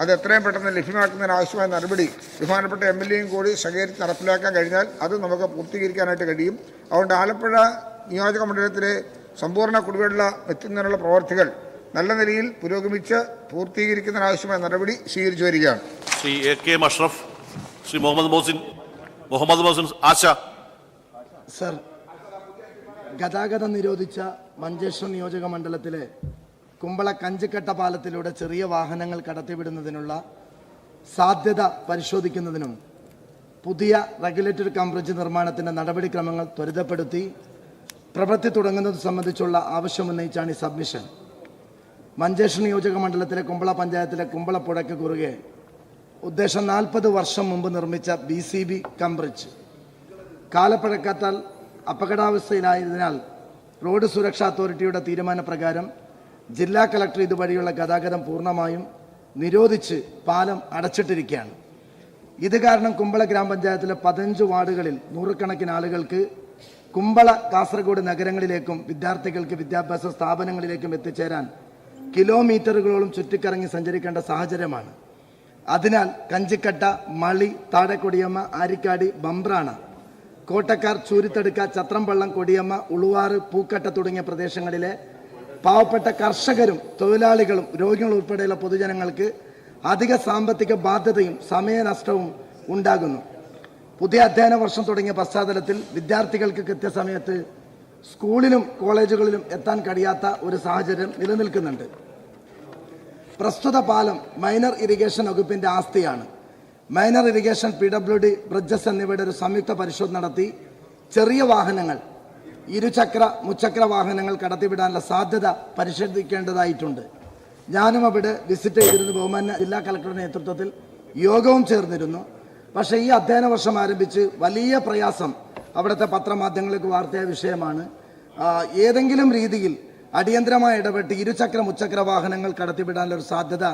അത് എത്രയും പെട്ടെന്ന് ലഭ്യമാക്കുന്നതിന് ആവശ്യമായ നടപടി ബഹുമാനപ്പെട്ട എം എൽ എയും കൂടി സഹകരിച്ച് നടപ്പിലാക്കാൻ കഴിഞ്ഞാൽ അത് നമുക്ക് പൂർത്തീകരിക്കാനായിട്ട് കഴിയും. അതുകൊണ്ട് ആലപ്പുഴ നിയോജക മണ്ഡലത്തിലെ സമ്പൂർണ കുടിവെള്ള എത്തുന്നതിനുള്ള പ്രവർത്തികൾ നല്ല നിലയിൽ പുരോഗമിച്ച് പൂർത്തീകരിക്കുന്നതിന് ആവശ്യമായ നടപടി സ്വീകരിച്ചു വരികയാണ്. ശ്രീ എ കെ അഷ്റഫ് ശ്രീ മുഹമ്മദ് മോസിൻ മുഹമ്മദ് മോസിൻ ആശ. സർ ഗതാഗതം നിരോധിച്ച മഞ്ചേശ്വരം നിയോജക മണ്ഡലത്തിലെ കുമ്പള കഞ്ചിക്കട്ട പാലത്തിലൂടെ ചെറിയ വാഹനങ്ങൾ കടത്തിവിടുന്നതിനുള്ള സാധ്യത പരിശോധിക്കുന്നതിനും പുതിയ റെഗുലേറ്ററി കം ബ്രിഡ്ജ് നിർമ്മാണത്തിന്റെ നടപടിക്രമങ്ങൾ ത്വരിതപ്പെടുത്തി പ്രവൃത്തി തുടങ്ങുന്നത് സംബന്ധിച്ചുള്ള ആവശ്യമുന്നയിച്ചാണ് ഈ സബ്മിഷൻ. മഞ്ചേശ്വരം നിയോജക മണ്ഡലത്തിലെ കുമ്പള പഞ്ചായത്തിലെ കുമ്പളപ്പുഴയ്ക്ക് കുറുകെ ഉദ്ദേശം നാൽപ്പത് വർഷം മുമ്പ് നിർമ്മിച്ച B C B cum bridge കാലപ്പഴക്കത്താൽ അപകടാവസ്ഥയിലായതിനാൽ റോഡ് സുരക്ഷാ അതോറിറ്റിയുടെ തീരുമാനപ്രകാരം ജില്ലാ കളക്ടർ ഇതുവഴിയുള്ള ഗതാഗതം പൂർണമായും നിരോധിച്ച് പാലം അടച്ചിട്ടിരിക്കുകയാണ്. ഇത് കാരണം കുമ്പള ഗ്രാമപഞ്ചായത്തിലെ പതിനഞ്ച് വാർഡുകളിൽ നൂറുകണക്കിന് ആളുകൾക്ക് കുമ്പള കാസർഗോഡ് നഗരങ്ങളിലേക്കും വിദ്യാർത്ഥികൾക്ക് വിദ്യാഭ്യാസ സ്ഥാപനങ്ങളിലേക്കും എത്തിച്ചേരാൻ കിലോമീറ്ററുകളോളം ചുറ്റിക്കറങ്ങി സഞ്ചരിക്കേണ്ട സാഹചര്യമാണ്. അതിനാൽ കഞ്ചിക്കട്ട മളി താഴെക്കൊടിയമ്മ ആരിക്കാടി ബംബ്രാണ കോട്ടക്കാർ ചൂരിത്തടുക്ക ചത്രംപള്ളം കൊടിയമ്മ ഉളുവാറ് പൂക്കട്ട തുടങ്ങിയ പ്രദേശങ്ങളിലെ പാവപ്പെട്ട കർഷകരും തൊഴിലാളികളും രോഗികളും ഉൾപ്പെടെയുള്ള പൊതുജനങ്ങൾക്ക് അധിക സാമ്പത്തിക ബാധ്യതയും സമയനഷ്ടവും ഉണ്ടാകുന്നു. പുതിയ അധ്യയന വർഷം തുടങ്ങിയ പശ്ചാത്തലത്തിൽ വിദ്യാർത്ഥികൾക്ക് കൃത്യസമയത്ത് സ്കൂളിലും കോളേജുകളിലും എത്താൻ കഴിയാത്ത ഒരു സാഹചര്യം നിലനിൽക്കുന്നുണ്ട്. പ്രസ്തുത പാലം മൈനർ ഇറിഗേഷൻ വകുപ്പിന്റെ ആസ്തിയാണ്. Minor irrigation P W D bridges എന്നിവയുടെ ഒരു സംയുക്ത പരിശോധന നടത്തി ചെറിയ വാഹനങ്ങൾ ഇരുചക്ര മുച്ചക്ര വാഹനങ്ങൾ കടത്തിവിടാനുള്ള സാധ്യത പരിശോധിക്കേണ്ടതായിട്ടുണ്ട്. ഞാനും അവിടെ വിസിറ്റ് ചെയ്തിരുന്നു. ബഹുമാന ജില്ലാ കളക്ടറുടെ നേതൃത്വത്തിൽ യോഗവും ചേർന്നിരുന്നു. പക്ഷേ ഈ അധ്യയന വർഷം ആരംഭിച്ച് വലിയ പ്രയാസം അവിടുത്തെ പത്രമാധ്യമങ്ങൾക്ക് വാർത്തയായ വിഷയമാണ്. ഏതെങ്കിലും രീതിയിൽ അടിയന്തരമായി ഇടപെട്ട് ഇരുചക്ര മുച്ചക്ര വാഹനങ്ങൾ കടത്തിവിടാനുള്ള ഒരു സാധ്യത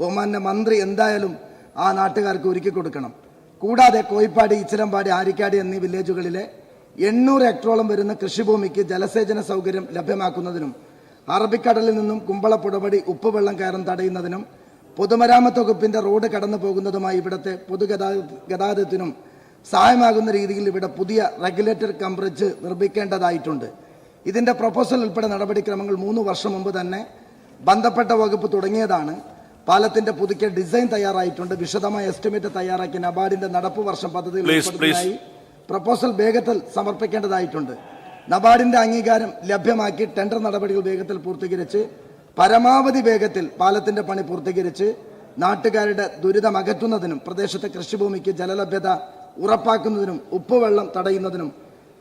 ബഹുമാന്യ മന്ത്രി എന്തായാലും ആ നാട്ടുകാർക്ക് ഒരുക്കി കൊടുക്കണം. കൂടാതെ കോയിപ്പാടി ഇച്ചിരമ്പാടി ആരിക്കാടി എന്നീ വില്ലേജുകളിലെ എണ്ണൂറ് ഹെക്ടറോളം വരുന്ന കൃഷിഭൂമിക്ക് ജലസേചന സൗകര്യം ലഭ്യമാക്കുന്നതിനും അറബിക്കടലിൽ നിന്നും കുമ്പള പുടപടി ഉപ്പുവെള്ളം കയറാൻ തടയുന്നതിനും പൊതുമരാമത്ത് വകുപ്പിന്റെ റോഡ് കടന്നു പോകുന്നതുമായി ഇവിടുത്തെ പൊതുഗതാഗത ഗതാഗതത്തിനും സഹായമാകുന്ന രീതിയിൽ ഇവിടെ പുതിയ റെഗുലേറ്റർ കം ബ്രിഡ്ജ് നിർമ്മിക്കേണ്ടതായിട്ടുണ്ട്. ഇതിന്റെ പ്രൊപ്പോസൽ ഉൾപ്പെടെ നടപടിക്രമങ്ങൾ മൂന്ന് വർഷം മുമ്പ് തന്നെ ബന്ധപ്പെട്ട വകുപ്പ് തുടങ്ങിയതാണ്. പാലത്തിന്റെ പുതുക്കിയ ഡിസൈൻ തയ്യാറായിട്ടുണ്ട്. വിശദമായ എസ്റ്റിമേറ്റ് തയ്യാറാക്കി നബാർഡിന്റെ നടപ്പ് വർഷം പദ്ധതിയിൽ പ്രപ്പോസൽ വേഗത്തിൽ സമർപ്പിക്കേണ്ടതായിട്ടുണ്ട്. നബാർഡിന്റെ അംഗീകാരം ലഭ്യമാക്കി ടെൻഡർ നടപടികൾ വേഗത്തിൽ പൂർത്തീകരിച്ച് പരമാവധി വേഗത്തിൽ പാലത്തിന്റെ പണി പൂർത്തീകരിച്ച് നാട്ടുകാരുടെ ദുരിതം അകറ്റുന്നതിനും പ്രദേശത്തെ കൃഷിഭൂമിക്ക് ജലലഭ്യത ഉറപ്പാക്കുന്നതിനും ഉപ്പുവെള്ളം തടയുന്നതിനും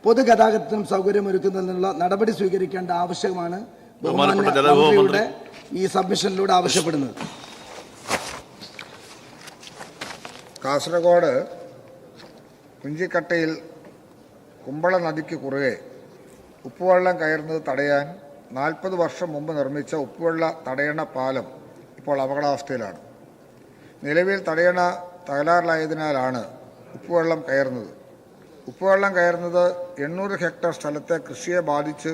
പൊതുഗതാഗതത്തിനും സൗകര്യമൊരുക്കുന്നതിനുള്ള നടപടി സ്വീകരിക്കേണ്ട ആവശ്യമാണ് ബഹുമാന്യ ബഹുമാനപ്പെട്ട ജലവിഭവ മന്ത്രിയുടെ ഈ സബ്മിഷനിലൂടെ ആവശ്യപ്പെടുന്നത്. കാസർഗോഡ് കുഞ്ചിക്കട്ടയിൽ കുമ്പള നദിക്ക് കുറുകെ ഉപ്പുവെള്ളം കയറുന്നത് തടയാൻ നാൽപ്പത് വർഷം മുമ്പ് നിർമ്മിച്ച ഉപ്പുവെള്ള തടയണ പാലം ഇപ്പോൾ അപകടാവസ്ഥയിലാണ്. നിലവിൽ തടയണ തകരാറിലായതിനാലാണ് ഉപ്പുവെള്ളം കയറുന്നത്. ഉപ്പുവെള്ളം കയറുന്നത് എണ്ണൂറ് ഹെക്ടർ സ്ഥലത്തെ കൃഷിയെ ബാധിച്ച്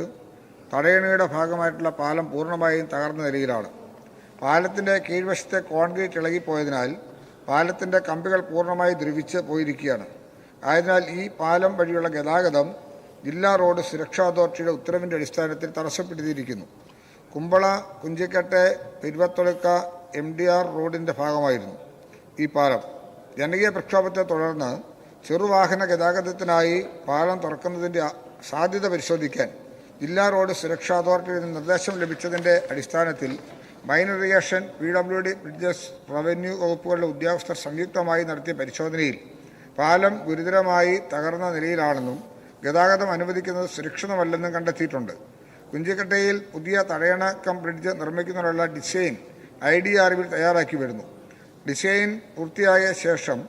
തടയണയുടെ ഭാഗമായിട്ടുള്ള പാലം പൂർണമായും തകർന്ന നിലയിലാണ്. പാലത്തിന്റെ കീഴ്വശത്തെ കോൺക്രീറ്റ് ഇളകിപ്പോയതിനാൽ പാലത്തിന്റെ കമ്പികൾ പൂർണമായി ദ്രവിച്ച് പോയിരിക്കുകയാണ്. ആയതിനാൽ ഈ പാലം വഴിയുള്ള ഗതാഗതം ജില്ലാ റോഡ് സുരക്ഷാ അതോറിറ്റിയുടെ ഉത്തരവിന്റെ അടിസ്ഥാനത്തിൽ തടസ്സപ്പെടുത്തിയിരിക്കുന്നു. Kumbala Kunchikatte Peruvatholukka M D R റോഡിന്റെ ഭാഗമായിരുന്നു ഈ പാലം. ജനകീയ പ്രക്ഷോഭത്തെ തുടർന്ന് ചെറുവാഹന ഗതാഗതത്തിനായി പാലം തുറക്കുന്നതിന്റെ സാധ്യത പരിശോധിക്കാൻ ജില്ലാ റോഡ് സുരക്ഷാ അതോറിറ്റിയിൽ നിന്ന് നിർദ്ദേശം ലഭിച്ചതിന്റെ അടിസ്ഥാനത്തിൽ minor irrigation P W D bridges revenue വകുപ്പുകളുടെ ഉദ്യോഗസ്ഥർ സംയുക്തമായി നടത്തിയ പരിശോധനയിൽ പാലം ഗുരുതരമായി തകർന്ന നിലയിലാണെന്നും ഗതാഗതം അനുവദിക്കുന്നത് സുരക്ഷിതമല്ലെന്നും കണ്ടെത്തിയിട്ടുണ്ട്. കുഞ്ചിക്കട്ടയിൽ പുതിയ തടയണക്കം ബ്രിഡ്ജ് നിർമ്മിക്കുന്നതിനുള്ള design I D R B തയ്യാറാക്കി വരുന്നു. ഡിസൈൻ പൂർത്തിയായ ശേഷം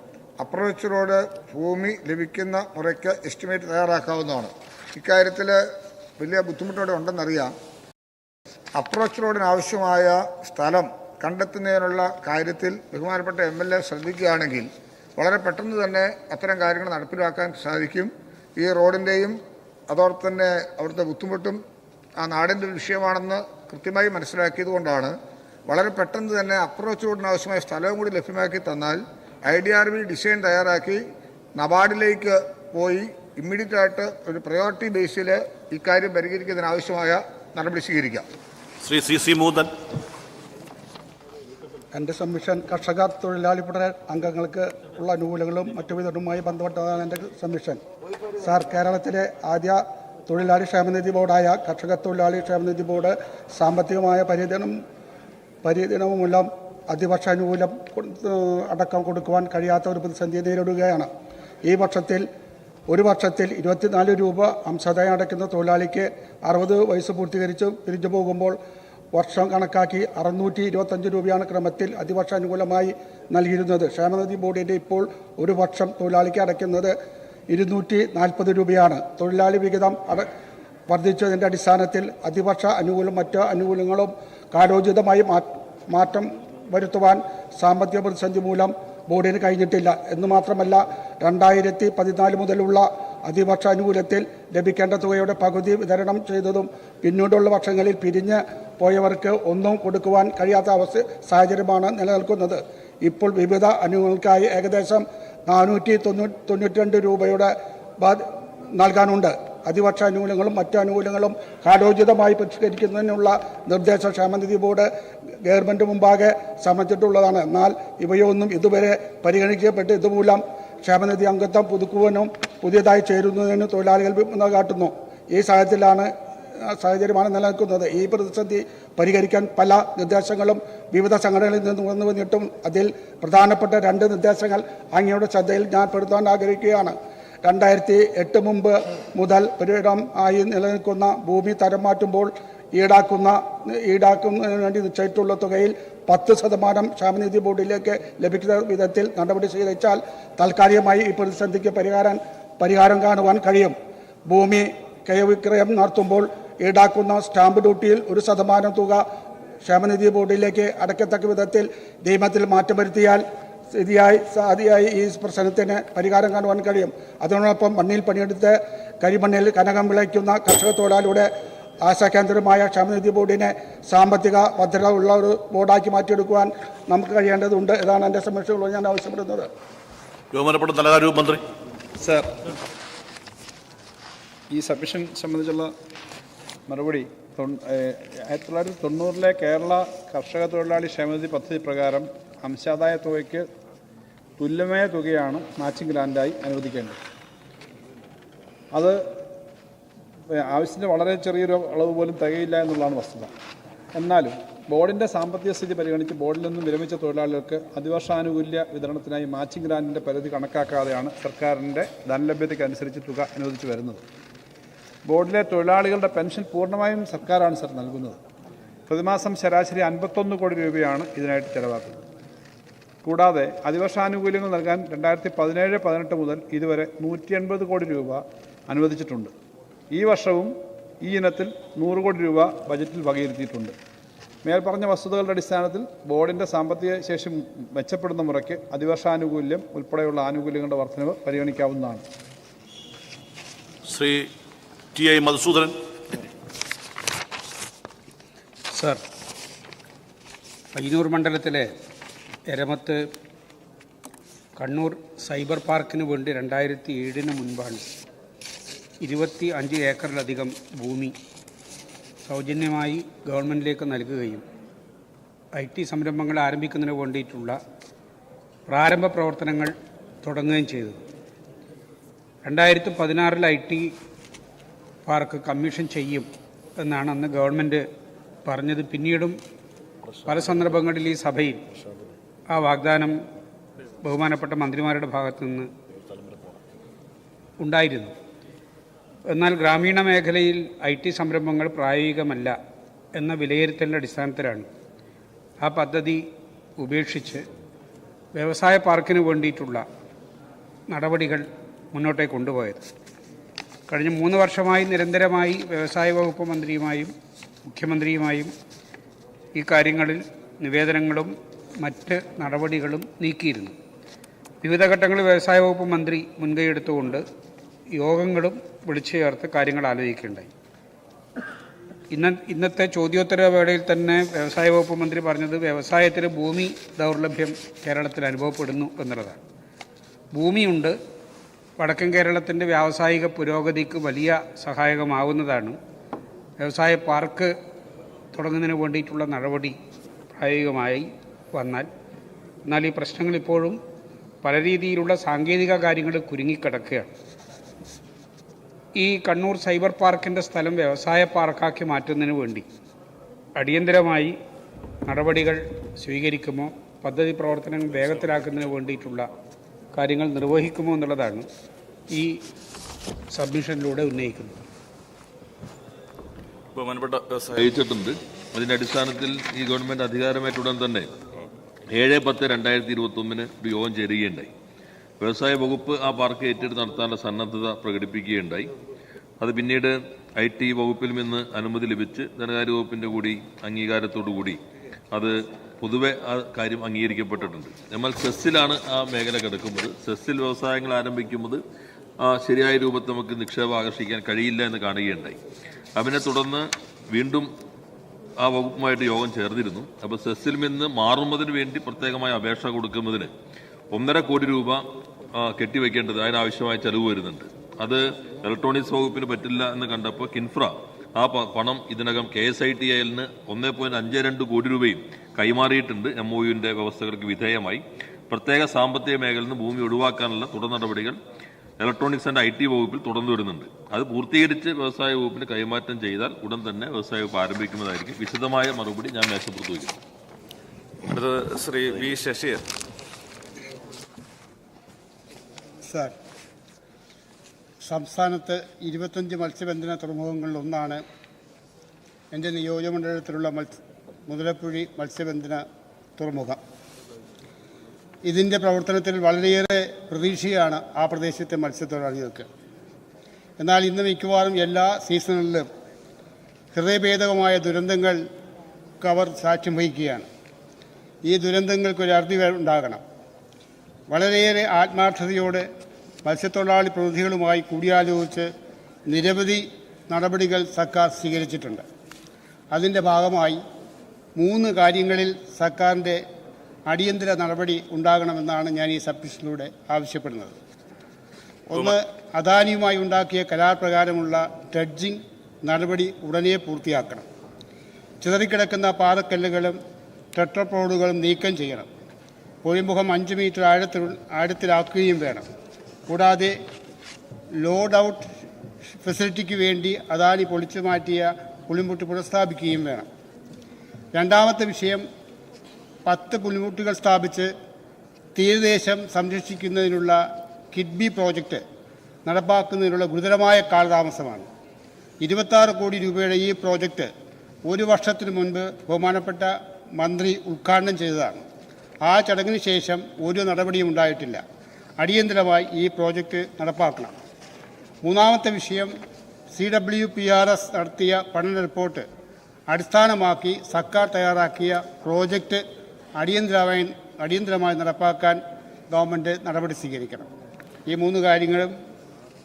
അപ്രോച്ച് റോഡ് ഭൂമി ലഭിക്കുന്ന മുറയ്ക്ക് എസ്റ്റിമേറ്റ് തയ്യാറാക്കാവുന്നതാണ്. ഇക്കാര്യത്തിൽ വലിയ ബുദ്ധിമുട്ടോടെ ഉണ്ടെന്നറിയാം. അപ്രോച്ച് റോഡിന് ആവശ്യമായ സ്ഥലം കണ്ടെത്തുന്നതിനുള്ള കാര്യത്തിൽ ബഹുമാനപ്പെട്ട എം എൽ എ ശ്രദ്ധിക്കുകയാണെങ്കിൽ വളരെ പെട്ടെന്ന് തന്നെ അത്തരം കാര്യങ്ങൾ നടപ്പിലാക്കാൻ സാധിക്കും. ഈ റോഡിന്റെയും അതോടൊപ്പം തന്നെ അവിടുത്തെ ബുദ്ധിമുട്ടും ആ നാടിന്റെ വിഷയമാണെന്ന് കൃത്യമായി മനസ്സിലാക്കിയതുകൊണ്ടാണ് വളരെ പെട്ടെന്ന് തന്നെ അപ്രോച്ച് റോഡിന് ആവശ്യമായ സ്ഥലവും കൂടി ലഭ്യമാക്കി തന്നാൽ I D R B design തയ്യാറാക്കി നബാർഡിലേക്ക് പോയി ഇമ്മീഡിയറ്റ് ആയിട്ട് ഒരു പ്രയോറിറ്റി ബേസിൽ ഇക്കാര്യം പരിഹരിക്കുന്നതിനാവശ്യമായ നടപടി സ്വീകരിക്കാം. Shri C C Moothan. എന്റെ സബ്മിഷൻ കർഷക തൊഴിലാളി ഫെഡറൽ അംഗങ്ങൾക്ക് ഉള്ള അനുകൂലങ്ങളും മറ്റു വിധങ്ങളുമായി ബന്ധപ്പെട്ടതാണ് എന്റെ സബ്മിഷൻ സാർ കേരളത്തിലെ ആദ്യ തൊഴിലാളി ക്ഷേമനിധി ബോർഡായ കർഷക തൊഴിലാളി ക്ഷേമനിധി ബോർഡ് സാമ്പത്തികമായ പരിധിനും പരിധിനവും മൂലം അതിവർഷ അനുകൂലം അടക്കം കൊടുക്കുവാൻ കഴിയാത്ത ഒരു പ്രതിസന്ധി നേരിടുകയാണ്. ഈ വർഷത്തിൽ ഒരു വർഷത്തിൽ ഇരുപത്തിനാല് രൂപ അംശദായം അടയ്ക്കുന്ന തൊഴിലാളിക്ക് അറുപത് വയസ്സ് പൂർത്തീകരിച്ച് പിരിഞ്ഞു പോകുമ്പോൾ വർഷം കണക്കാക്കി അറുന്നൂറ്റി ഇരുപത്തഞ്ച് രൂപയാണ് ക്രമത്തിൽ അതിവർഷാനുകൂലമായി നൽകിയിരുന്നത്. ക്ഷേമനിധി ബോർഡിന്റെ ഇപ്പോൾ ഒരു വർഷം തൊഴിലാളിക്ക് അടയ്ക്കുന്നത് ഇരുന്നൂറ്റി നാൽപ്പത് രൂപയാണ്. തൊഴിലാളി വിഹിതം വർദ്ധിച്ചതിന്റെ അടിസ്ഥാനത്തിൽ അതിവർഷ അനുകൂലം മറ്റ് അനുകൂലങ്ങളും കാലോചിതമായി മാറ്റം വരുത്തുവാൻ സാമ്പത്തിക പ്രതിസന്ധി മൂലം ബോർഡിന് കഴിഞ്ഞിട്ടില്ല. എന്ന് മാത്രമല്ല രണ്ടായിരത്തി പതിനാല് മുതലുള്ള അതിവർഷ അനുകൂലത്തിൽ ലഭിക്കേണ്ട തുകയുടെ പകുതി വിതരണം ചെയ്തതും പിന്നീടുള്ള വർഷങ്ങളിൽ പിരിഞ്ഞ് പോയവർക്ക് ഒന്നും കൊടുക്കുവാൻ കഴിയാത്ത അവസ്ഥ സാഹചര്യമാണ് നിലനിൽക്കുന്നത്. ഇപ്പോൾ വിവിധ അനുകൂലങ്ങൾക്കായി ഏകദേശം നാനൂറ്റി തൊണ്ണൂറ്റി തൊണ്ണൂറ്റി രണ്ട് രൂപയുടെ നൽകാനുണ്ട്. അതിവർഷ ആനുകൂല്യങ്ങളും മറ്റു ആനുകൂല്യങ്ങളും കാലോചിതമായി പരിഷ്കരിക്കുന്നതിനുള്ള നിർദ്ദേശ ക്ഷേമനിധി ബോർഡ് ഗവൺമെന്റ് മുമ്പാകെ സമർപ്പിച്ചിട്ടുള്ളതാണ്. എന്നാൽ ഇവയൊന്നും ഇതുവരെ പരിഗണിക്കപ്പെട്ട് ഇതുമൂലം ക്ഷേമനിധി അംഗത്വം പുതുക്കുവാനും പുതിയതായി ചേരുന്നതിന് തൊഴിലാളികൾ കാട്ടുന്നു. ഈ സാഹചര്യത്തിലാണ് സാഹചര്യമാണ് നിലനിൽക്കുന്നത്. ഈ പ്രതിസന്ധി പരിഹരിക്കാൻ പല നിർദ്ദേശങ്ങളും വിവിധ സംഘടനകളിൽ നിന്ന് വന്നു വന്നിട്ടും അതിൽ പ്രധാനപ്പെട്ട രണ്ട് നിർദ്ദേശങ്ങൾ അങ്ങയുടെ ശ്രദ്ധയിൽ ഞാൻ പെടുത്താൻ ആഗ്രഹിക്കുകയാണ്. രണ്ടായിരത്തി എട്ട് മുമ്പ് മുതൽ ഒരിടം ആയി നിലനിൽക്കുന്ന ഭൂമി തരം മാറ്റുമ്പോൾ ഈടാക്കുന്ന ഈടാക്കുന്നതിന് വേണ്ടി നിശ്ചയിച്ചിട്ടുള്ള തുകയിൽ പത്ത് ശതമാനം ക്ഷാമനിധി ബോർഡിലേക്ക് ലഭിക്കുന്ന വിധത്തിൽ നടപടി സ്വീകരിച്ചാൽ താൽക്കാലികമായി ഈ പ്രതിസന്ധിക്ക് പരിഹാരം പരിഹാരം കാണുവാൻ കഴിയും. ഭൂമി ക്രയവിക്രയം നടത്തുമ്പോൾ ഈടാക്കുന്ന സ്റ്റാമ്പ് ഡ്യൂട്ടിയിൽ ഒരു ശതമാനം തുക ക്ഷേമനിധി ബോർഡിലേക്ക് അടക്കത്തക്ക വിധത്തിൽ നിയമത്തിൽ മാറ്റം വരുത്തിയാൽ സ്ഥിതിയായി സാധിയായി ഈ പ്രശ്നത്തിന് പരിഹാരം കാണുവാൻ കഴിയും. അതിനോടൊപ്പം മണ്ണിൽ പണിയെടുത്ത് കരിമണ്ണിൽ കനകം വിളയ്ക്കുന്ന കർഷക തൊഴിലാളിയുടെ ആശാകേന്ദ്രമായ ക്ഷേമനിധി ബോർഡിനെ സാമ്പത്തിക ഭദ്രത ഉള്ള ഒരു ബോർഡാക്കി മാറ്റിയെടുക്കുവാൻ നമുക്ക് കഴിയേണ്ടതുണ്ട് ഇതാണ് എന്റെ സമീക്ഷകളോട് ഞാൻ ആവശ്യപ്പെടുന്നത്. ബഹുമാനപ്പെട്ട ധനകാര്യ മന്ത്രി. സർ ഈ സബ്മിഷൻ സംബന്ധിച്ചുള്ള മറുപടി ആയിരത്തി തൊള്ളായിരത്തി തൊണ്ണൂറിലെ കേരള കർഷക തൊഴിലാളി ക്ഷേമനിധി പദ്ധതി പ്രകാരം അംശാദായ തുകയ്ക്ക് തുല്യമായ തുകയാണ് മാച്ചിങ് ഗ്രാൻഡായി അനുവദിക്കേണ്ടത്. അത് ആവശ്യത്തിന് വളരെ ചെറിയൊരു അളവ് പോലും തികയില്ല എന്നുള്ളതാണ് വസ്തുത. എന്നാലും ബോർഡിന്റെ സാമ്പത്തിക സ്ഥിതി പരിഗണിച്ച് ബോർഡിൽ നിന്നും വിരമിച്ച തൊഴിലാളികൾക്ക് അതിവർഷാനുകൂല്യ വിതരണത്തിനായി മാച്ചിങ് ഗ്രാൻഡിന്റെ പരിധി കണക്കാക്കാതെയാണ് സർക്കാരിന്റെ ധനലഭ്യതയ്ക്ക് അനുസരിച്ച് തുക അനുവദിച്ചു വരുന്നത്. ബോർഡിലെ തൊഴിലാളികളുടെ പെൻഷൻ പൂർണമായും സർക്കാരാണ് സർ നൽകുന്നത്. പ്രതിമാസം ശരാശരി അൻപത്തൊന്ന് കോടി രൂപയാണ് ഇതിനായിട്ട് ചെലവാക്കുന്നത്. കൂടാതെ അധിവർഷാനുകൂല്യങ്ങൾ നൽകാൻ രണ്ടായിരത്തി പതിനേഴ് പതിനെട്ട് മുതൽ ഇതുവരെ നൂറ്റി എൺപത് കോടി രൂപ അനുവദിച്ചിട്ടുണ്ട്. ഈ വർഷവും ഈ ഇനത്തിൽ നൂറ് കോടി രൂപ ബജറ്റിൽ വകയിരുത്തിയിട്ടുണ്ട്. മേൽപ്പറഞ്ഞ വസ്തുതകളുടെ അടിസ്ഥാനത്തിൽ ബോർഡിന്റെ സാമ്പത്തിക ശേഷി മെച്ചപ്പെടുന്ന മുറയ്ക്ക് അധിവർഷാനുകൂല്യം ഉൾപ്പെടെയുള്ള ആനുകൂല്യങ്ങളുടെ വർധനവ് പരിഗണിക്കാവുന്നതാണ്. Shri T I Madhusoodanan. Sir Ayyur മണ്ഡലത്തിലെ എരമത്ത് കണ്ണൂർ സൈബർ പാർക്കിന് വേണ്ടി രണ്ടായിരത്തി ഏഴിന് മുൻപാണ് ഇരുപത്തി അഞ്ച് ഏക്കറിലധികം ഭൂമി സൗജന്യമായി ഗവൺമെന്റിലേക്ക് നൽകുകയും ഐ ടി സംരംഭങ്ങൾ ആരംഭിക്കുന്നതിന് വേണ്ടിയിട്ടുള്ള പ്രാരംഭ പ്രവർത്തനങ്ങൾ തുടങ്ങുകയും ചെയ്തു. രണ്ടായിരത്തി പതിനാറിൽ ഐ ടി പാർക്ക് കമ്മീഷൻ ചെയ്യും എന്നാണ് അന്ന് ഗവൺമെന്റ് പറഞ്ഞത്. പിന്നീടും പല സന്ദർഭങ്ങളിൽ ഈ സഭയിൽ ആ വാഗ്ദാനം ബഹുമാനപ്പെട്ട മന്ത്രിമാരുടെ ഭാഗത്തു നിന്ന് ഉണ്ടായിരുന്നു. എന്നാൽ ഗ്രാമീണ മേഖലയിൽ ഐ ടി സംരംഭങ്ങൾ പ്രായോഗികമല്ല എന്ന വിലയിരുത്തലിന്റെ അടിസ്ഥാനത്തിലാണ് ആ പദ്ധതി ഉപേക്ഷിച്ച് വ്യവസായ പാർക്കിന് വേണ്ടിയിട്ടുള്ള നടപടികൾ മുന്നോട്ടേക്ക് കൊണ്ടുപോയത്. കഴിഞ്ഞ മൂന്ന് വർഷമായി നിരന്തരമായി വ്യവസായ വകുപ്പ് മന്ത്രിയുമായും മുഖ്യമന്ത്രിയുമായും ഈ കാര്യങ്ങളിൽ നിവേദനങ്ങളും മറ്റ് നടപടികളും നീക്കിയിരുന്നു. വിവിധ ഘട്ടങ്ങളിൽ വ്യവസായ വകുപ്പ് മന്ത്രി മുൻകൈയെടുത്തുകൊണ്ട് യോഗങ്ങളും വിളിച്ചു ചേർത്ത് കാര്യങ്ങൾ ആലോചിക്കുകയുണ്ടായി. ഇന്ന ഇന്നത്തെ ചോദ്യോത്തര വേളയിൽ തന്നെ വ്യവസായ വകുപ്പ് മന്ത്രി പറഞ്ഞത് വ്യവസായത്തിന് ഭൂമി ദൗർലഭ്യം കേരളത്തിൽ അനുഭവപ്പെടുന്നു എന്നുള്ളതാണ്. ഭൂമിയുണ്ട് വടക്കൻ കേരളത്തിന്റെ വ്യാവസായിക പുരോഗതിക്ക് വലിയ സഹായകമാവുന്നതാണ് വ്യവസായ പാർക്ക് തുടങ്ങുന്നതിന് വേണ്ടിയിട്ടുള്ള നടപടി പ്രായോഗികമായി വന്നാൽ എന്നാൽ ഈ പ്രശ്നങ്ങൾ ഇപ്പോഴും പല രീതിയിലുള്ള സാങ്കേതിക കാര്യങ്ങൾ കുരുങ്ങിക്കിടക്കുകയാണ്. ഈ കണ്ണൂർ സൈബർ പാർക്കിന്റെ സ്ഥലം വ്യവസായ പാർക്കാക്കി മാറ്റുന്നതിന് വേണ്ടി അടിയന്തരമായി നടപടികൾ സ്വീകരിക്കുമോ പദ്ധതി പ്രവർത്തനങ്ങൾ വേഗത്തിലാക്കുന്നതിന് വേണ്ടിയിട്ടുള്ള കാര്യങ്ങൾ നിർവഹിക്കുമോ എന്നുള്ളതാണ് ഈ സബ്മിഷനിലൂടെ ഉന്നയിക്കുന്നത്. ബഹുമാനപ്പെട്ട വ്യവസായ അതിന്റെ അതിന്റെ അടിസ്ഥാനത്തിൽ ഈ ഗവൺമെന്റ് അധികാരമേറ്റുടൻ തന്നെ ഏഴ് പത്ത് രണ്ടായിരത്തി ഇരുപത്തി ഒന്നിന് ഒരു യോഗം ചേരുകയുണ്ടായി. വ്യവസായ വകുപ്പ് ആ പാർക്ക് ഏറ്റെടുത്ത് നടത്താനുള്ള സന്നദ്ധത പ്രകടിപ്പിക്കുകയുണ്ടായി. അത് പിന്നീട് ഐ ടി വകുപ്പിൽ നിന്ന് അനുമതി ലഭിച്ച് ധനകാര്യ വകുപ്പിന്റെ കൂടി അംഗീകാരത്തോടു കൂടി അത് പൊതുവെ ആ കാര്യം അംഗീകരിക്കപ്പെട്ടിട്ടുണ്ട്. എന്നാൽ സെസ്സിലാണ് ആ മേഖല കിടക്കുന്നത്. സെസ്സിൽ വ്യവസായങ്ങൾ ആരംഭിക്കുമ്പോൾ ആ ശരിയായ രൂപത്തിൽ നമുക്ക് നിക്ഷേപം ആകർഷിക്കാൻ കഴിയില്ല എന്ന് കാണുകയുണ്ടായി. അതിനെ തുടർന്ന് വീണ്ടും ആ വകുപ്പുമായിട്ട് യോഗം ചേർന്നിരുന്നു. അപ്പോൾ സെസ്സിൽ നിന്ന് മാറുന്നതിന് വേണ്ടി പ്രത്യേകമായ അപേക്ഷ കൊടുക്കുന്നതിന് ഒന്നര കോടി രൂപ കെട്ടിവെക്കേണ്ടത് അതിനാവശ്യമായ ചെലവ് വരുന്നുണ്ട്. അത് ഇലക്ട്രോണിക്സ് വകുപ്പിന് പറ്റില്ല എന്ന് കണ്ടപ്പോൾ കിൻഫ്ര ആ പണം ഇതിനകം കെ എസ് ഐ ടി ഐലിന് ഒന്നേ പോയിന്റ് അഞ്ച് രണ്ട് കോടി രൂപയും കൈമാറിയിട്ടുണ്ട്. എം ഒ യുവിന്റെ വ്യവസ്ഥകൾക്ക് വിധേയമായി. പ്രത്യേക സാമ്പത്തിക മേഖലയിൽ നിന്ന് ഭൂമി ഒഴിവാക്കാനുള്ള തുടർ നടപടികൾ ഇലക്ട്രോണിക്സ് ആൻഡ് ഐ ടി വകുപ്പിൽ തുടർന്നു വരുന്നുണ്ട്. അത് പൂർത്തീകരിച്ച് വ്യവസായ വകുപ്പിന് കൈമാറ്റം ചെയ്താൽ ഉടൻ തന്നെ വ്യവസായ വകുപ്പ് ആരംഭിക്കുന്നതായിരിക്കും. വിശദമായ മറുപടി ഞാൻ മേശപ്പുറത്ത് വയ്ക്കുന്നു അടുത്തത് ശ്രീ വി ശശിയർ സാർ സംസ്ഥാനത്ത് ഇരുപത്തഞ്ച് മത്സ്യബന്ധന തുറമുഖങ്ങളിൽ ഒന്നാണ് എന്റെ നിയോജകമണ്ഡലത്തിലുള്ള മത്സ്യ മുതലപ്പുഴി മത്സ്യബന്ധന തുറമുഖം. ഇതിന്റെ പ്രവർത്തനത്തിൽ വളരെയേറെ പ്രതീക്ഷയാണ് ആ പ്രദേശത്തെ മത്സ്യത്തൊഴിലാളികൾക്ക്. എന്നാൽ ഇന്ന് മിക്കവാറും എല്ലാ സീസണുകളിലും ഹൃദയഭേദകമായ ദുരന്തങ്ങൾക്ക് അവർ സാക്ഷ്യം വഹിക്കുകയാണ്. ഈ ദുരന്തങ്ങൾക്ക് ഒരു അറുതി ഉണ്ടാകണം. വളരെയേറെ ആത്മാർത്ഥതയോടെ മത്സ്യത്തൊഴിലാളി പ്രതിനിധികളുമായി കൂടിയാലോചിച്ച് നിരവധി നടപടികൾ സർക്കാർ സ്വീകരിച്ചിട്ടുണ്ട്. അതിന്റെ ഭാഗമായി മൂന്ന് കാര്യങ്ങളിൽ സർക്കാരിന്റെ അടിയന്തര നടപടി ഉണ്ടാകണമെന്നാണ് ഞാൻ ഈ സബ്മിഷനിലൂടെ ആവശ്യപ്പെടുന്നത്. ഒന്ന് അദാനിയുമായി ഉണ്ടാക്കിയ കരാർ പ്രകാരമുള്ള ഡ്രഡ്ജിംഗ് നടപടി ഉടനെ പൂർത്തിയാക്കണം. ചിതറിക്കിടക്കുന്ന പാറക്കല്ലുകളും ടെട്രപ്രോഡുകളും നീക്കം ചെയ്യണം. പൊഴിമുഖം അഞ്ച് മീറ്റർ ആഴത്തിൽ ആഴത്തിലാക്കുകയും വേണം. കൂടാതെ ലോഡ് ഔട്ട് ഫെസിലിറ്റിക്ക് വേണ്ടി അദാനി പൊളിച്ചു മാറ്റിയ പുളിമുട്ട് പുനഃസ്ഥാപിക്കുകയും വേണം. രണ്ടാമത്തെ വിഷയം പത്ത് പുലിമുട്ടുകൾ സ്ഥാപിച്ച് തീരദേശം സംരക്ഷിക്കുന്നതിനുള്ള കിഡ്ബി പ്രോജക്റ്റ് നടപ്പാക്കുന്നതിനുള്ള ഗുരുതരമായ കാലതാമസമാണ്. ഇരുപത്താറ് കോടി രൂപയുടെ ഈ പ്രോജക്റ്റ് ഒരു വർഷത്തിന് മുൻപ് ബഹുമാനപ്പെട്ട മന്ത്രി ഉദ്ഘാടനം ചെയ്തതാണ്. ആ ചടങ്ങിന് ശേഷം ഒരു നടപടിയും ഉണ്ടായിട്ടില്ല. അടിയന്തരമായി ഈ പ്രോജക്റ്റ് നടപ്പാക്കണം. മൂന്നാമത്തെ വിഷയം C W P R S നടത്തിയ പഠന റിപ്പോർട്ട്. അടിസ്ഥാനമാക്കി സർക്കാർ തയ്യാറാക്കിയ പ്രോജക്റ്റ് അടിയന്തരമായി അടിയന്തരമായി നടപ്പാക്കാൻ ഗവൺമെന്റ് നടപടി സ്വീകരിക്കണം. ഈ മൂന്ന് കാര്യങ്ങളും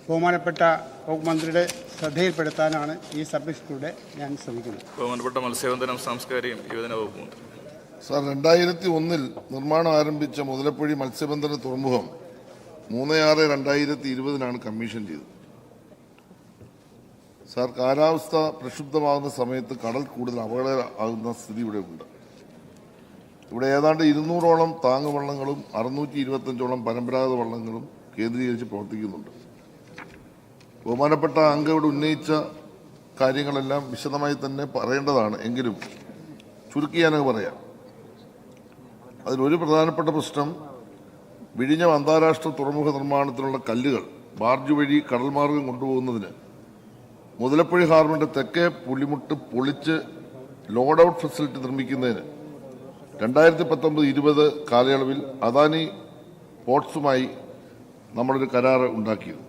ബഹുമാനപ്പെട്ട വകുപ്പ് മന്ത്രിയുടെ ശ്രദ്ധയിൽപ്പെടുത്താനാണ് ഈ സബ്മിഷനിലൂടെ ഞാൻ ശ്രമിക്കുന്നത്. ബഹുമാനപ്പെട്ട മത്സ്യബന്ധനം സാംസ്കാരികം യുവജന വകുപ്പ് മന്ത്രി. സാർ രണ്ടായിരത്തി ഒന്നിൽ നിർമ്മാണം ആരംഭിച്ച മുതലപ്പുഴി മത്സ്യബന്ധന തുറമുഖം മൂന്ന് ആറ് രണ്ടായിരത്തി ഇരുപതിനാണ് കമ്മീഷൻ ചെയ്തത്. സാർ കാലാവസ്ഥ പ്രക്ഷുബ്ധമാകുന്ന സമയത്ത് കടൽ കൂടുതൽ അപകടമാകുന്ന സ്ഥിതി ഇവിടെ ഉണ്ട് ഇവിടെ ഏതാണ്ട് ഇരുന്നൂറോളം താങ്ങുവള്ളങ്ങളും അറുന്നൂറ്റി ഇരുപത്തഞ്ചോളം പരമ്പരാഗത വള്ളങ്ങളും കേന്ദ്രീകരിച്ച് പ്രവർത്തിക്കുന്നുണ്ട്. ബഹുമാനപ്പെട്ട അംഗം ഇവിടെ ഉന്നയിച്ച കാര്യങ്ങളെല്ലാം വിശദമായി തന്നെ പറയേണ്ടതാണ്. എങ്കിലും ചുരുക്കി ഞാനത് പറയാം. അതിലൊരു പ്രധാനപ്പെട്ട പ്രശ്നം വിഴിഞ്ഞം അന്താരാഷ്ട്ര തുറമുഖ നിർമ്മാണത്തിനുള്ള കല്ലുകൾ ബാർജ് വഴി കടൽമാർഗം കൊണ്ടുപോകുന്നതിന് മുതലപ്പുഴി ഹാർബറിന്റെ തെക്കേ പുളിമുട്ട് പൊളിച്ച് ലോഡ് ഔട്ട് ഫെസിലിറ്റി നിർമ്മിക്കുന്നതിന് രണ്ടായിരത്തി പത്തൊമ്പത് ഇരുപത് കാലയളവിൽ അദാനി പോർട്സുമായി നമ്മളൊരു കരാർ ഉണ്ടാക്കിയത്.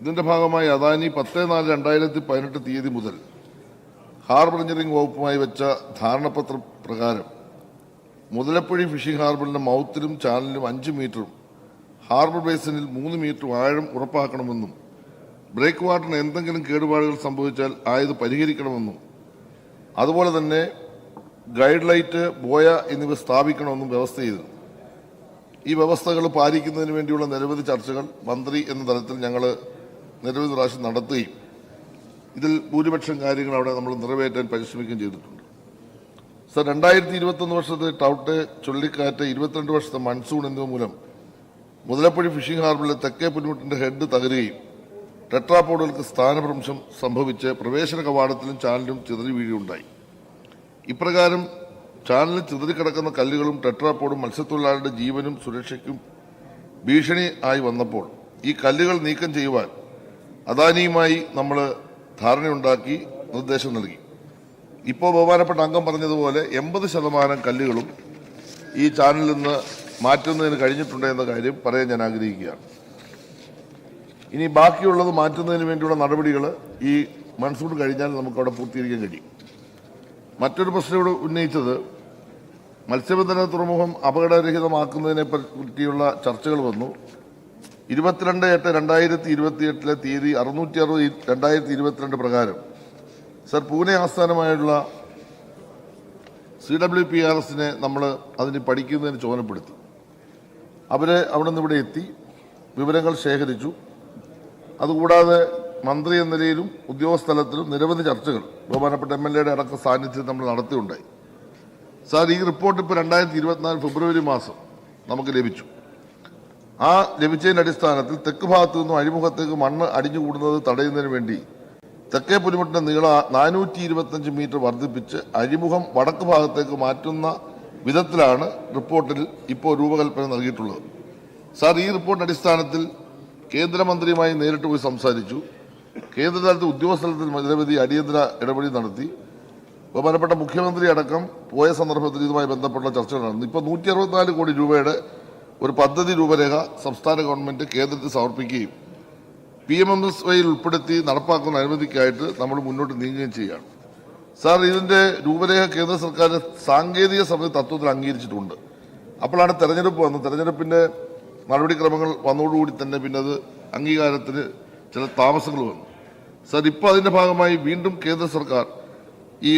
ഇതിന്റെ ഭാഗമായി അദാനി പത്ത് നാല് രണ്ടായിരത്തി പതിനെട്ട് തീയതി മുതൽ ഹാർബർ എഞ്ചിനീയറിംഗ് വകുപ്പുമായി വെച്ച ധാരണപത്ര പ്രകാരം മുതലപ്പുഴി ഫിഷിംഗ് ഹാർബറിന്റെ മൗത്തിലും ചാനലിലും അഞ്ച് മീറ്ററും ഹാർബർ ബേസിനിൽ മൂന്ന് മീറ്റർ ആഴം ഉറപ്പാക്കണമെന്നും ബ്രേക്ക് വാട്ടറിന് എന്തെങ്കിലും കേടുപാടുകൾ സംഭവിച്ചാൽ ആയത് പരിഹരിക്കണമെന്നും അതുപോലെ തന്നെ ഗൈഡ് ലൈറ്റ് ബോയ എന്നിവ സ്ഥാപിക്കണമെന്നും വ്യവസ്ഥ ചെയ്തു ഈ വ്യവസ്ഥകൾ പാലിക്കുന്നതിന് വേണ്ടിയുള്ള നിരവധി ചർച്ചകൾ മന്ത്രി എന്ന തലത്തിൽ ഞങ്ങൾ നിരവധി പ്രാവശ്യം നടത്തുകയും ഇതിൽ ഭൂരിപക്ഷം കാര്യങ്ങൾ അവിടെ നമ്മൾ നിറവേറ്റാൻ പരിശ്രമിക്കുകയും ചെയ്തിട്ടുണ്ട്. സർ രണ്ടായിരത്തി ഇരുപത്തൊന്ന് വർഷത്തെ ടൗട്ട് ചുഴലിക്കാറ്റ് ഇരുപത്തിരണ്ട് വർഷത്തെ മൺസൂൺ എന്നിവ മൂലം മുതലപ്പുഴ ഫിഷിംഗ് ഹാർബറിലെ തെക്കേ പുലിമുട്ടിന്റെ ഹെഡ് തകരുകയും ടെട്രാപോഡുകൾക്ക് സ്ഥാനഭ്രംശം സംഭവിച്ച് പ്രവേശന കവാടത്തിലും ചാനലും ചിതറി വീഴുകയുണ്ടായി. ഇപ്രകാരം ചാനലിൽ ചിതറിക്കിടക്കുന്ന കല്ലുകളും ടെട്രാപോഡും മത്സ്യത്തൊഴിലാളിയുടെ ജീവനും സുരക്ഷയ്ക്കും ഭീഷണി ആയി വന്നപ്പോൾ ഈ കല്ലുകൾ നീക്കം ചെയ്യുവാൻ അദാനിയുമായി നമ്മൾ ധാരണയുണ്ടാക്കി നിർദ്ദേശം നൽകി. ഇപ്പോൾ ബഹുമാനപ്പെട്ട അംഗം പറഞ്ഞതുപോലെ എൺപത് ശതമാനം കല്ലുകളും ഈ ചാനലിൽ നിന്ന് മാറ്റുന്നതിന് കഴിഞ്ഞിട്ടുണ്ട് എന്ന കാര്യം പറയാൻ ഞാൻ ആഗ്രഹിക്കുകയാണ്. ഇനി ബാക്കിയുള്ളത് മാറ്റുന്നതിന് വേണ്ടിയുള്ള നടപടികൾ ഈ മൺസൂൺ കഴിഞ്ഞാൽ നമുക്ക് അവിടെ പൂർത്തീകരിക്കാൻ കഴിയും. മറ്റൊരു പ്രശ്നം ഇവിടെ ഉന്നയിച്ചത് മത്സ്യബന്ധന തുറമുഖം അപകടരഹിതമാക്കുന്നതിനെ പറ്റിയുള്ള ചർച്ചകൾ വന്നു. ഇരുപത്തിരണ്ട് എട്ട് രണ്ടായിരത്തി ഇരുപത്തിയെട്ടിലെ തീയതി അറുന്നൂറ്റി അറുപത് രണ്ടായിരത്തി ഇരുപത്തിരണ്ട് പ്രകാരം സർ പൂനെ ആസ്ഥാനമായുള്ള സി ഡബ്ല്യു പി ആർ എസിനെ നമ്മൾ അതിന് പഠിക്കുന്നതിന് ചുമതലപ്പെടുത്തി. അവർ അവിടെ നിന്ന് ഇവിടെ എത്തി വിവരങ്ങൾ ശേഖരിച്ചു. അതുകൂടാതെ മന്ത്രി എന്ന നിലയിലും ഉദ്യോഗസ്ഥ തലത്തിലും നിരവധി ചർച്ചകൾ ബഹുമാനപ്പെട്ട എം എൽ എയുടെ അടക്കം സാന്നിധ്യം നമ്മൾ നടത്തിയുണ്ടായി. സാർ ഈ റിപ്പോർട്ട് ഇപ്പോൾ രണ്ടായിരത്തി ഇരുപത്തിനാല് ഫെബ്രുവരി മാസം നമുക്ക് ലഭിച്ചു. ആ ലഭിച്ചതിന്റെ അടിസ്ഥാനത്തിൽ തെക്ക് ഭാഗത്തു നിന്നും അഴിമുഖത്തേക്ക് മണ്ണ് അടിഞ്ഞുകൂടുന്നത് തടയുന്നതിന് വേണ്ടി തെക്കേ പുലിമുട്ടിന്റെ നീളം നാനൂറ്റി ഇരുപത്തഞ്ച് മീറ്റർ വർദ്ധിപ്പിച്ച് അഴിമുഖം വടക്ക് ഭാഗത്തേക്ക് മാറ്റുന്ന വിധത്തിലാണ് റിപ്പോർട്ടിൽ ഇപ്പോൾ രൂപകൽപ്പന നൽകിയിട്ടുള്ളത്. സാർ ഈ റിപ്പോർട്ടിന്റെ അടിസ്ഥാനത്തിൽ കേന്ദ്രമന്ത്രിയുമായി നേരിട്ട് പോയി സംസാരിച്ചു. കേന്ദ്രതലത്തിൽ ഉദ്യോഗസ്ഥലത്തിൽ നിരവധി അടിയന്തര ഇടപെടൽ നടത്തി. ബഹുമാനപ്പെട്ട മുഖ്യമന്ത്രി അടക്കം പോയ സന്ദർഭത്തിൽ ഇതുമായി ബന്ധപ്പെട്ട ചർച്ചകൾ നടന്നു. ഇപ്പോൾ നൂറ്റി അറുപത്തിനാല് കോടി രൂപയുടെ ഒരു പദ്ധതി രൂപരേഖ സംസ്ഥാന ഗവൺമെന്റ് കേന്ദ്രത്തിൽ സമർപ്പിക്കുകയും പി എം എം എസ് വൈയിൽ ഉൾപ്പെടുത്തി നടപ്പാക്കുന്ന അനുമതിക്കായിട്ട് നമ്മൾ മുന്നോട്ട് നീങ്ങുകയും ചെയ്യുകയാണ്. സാർ ഇതിന്റെ രൂപരേഖ കേന്ദ്ര സർക്കാർ സാങ്കേതിക സമിതി തത്വത്തിൽ അംഗീകരിച്ചിട്ടുണ്ട്. അപ്പോഴാണ് തെരഞ്ഞെടുപ്പ് വന്നത്. തെരഞ്ഞെടുപ്പിന്റെ നടപടിക്രമങ്ങൾ വന്നതോടുകൂടി തന്നെ പിന്നെ അത് അംഗീകാരത്തിന് ചില താമസങ്ങൾ വന്നു. സർ ഇപ്പോൾ അതിന്റെ ഭാഗമായി വീണ്ടും കേന്ദ്ര സർക്കാർ ഈ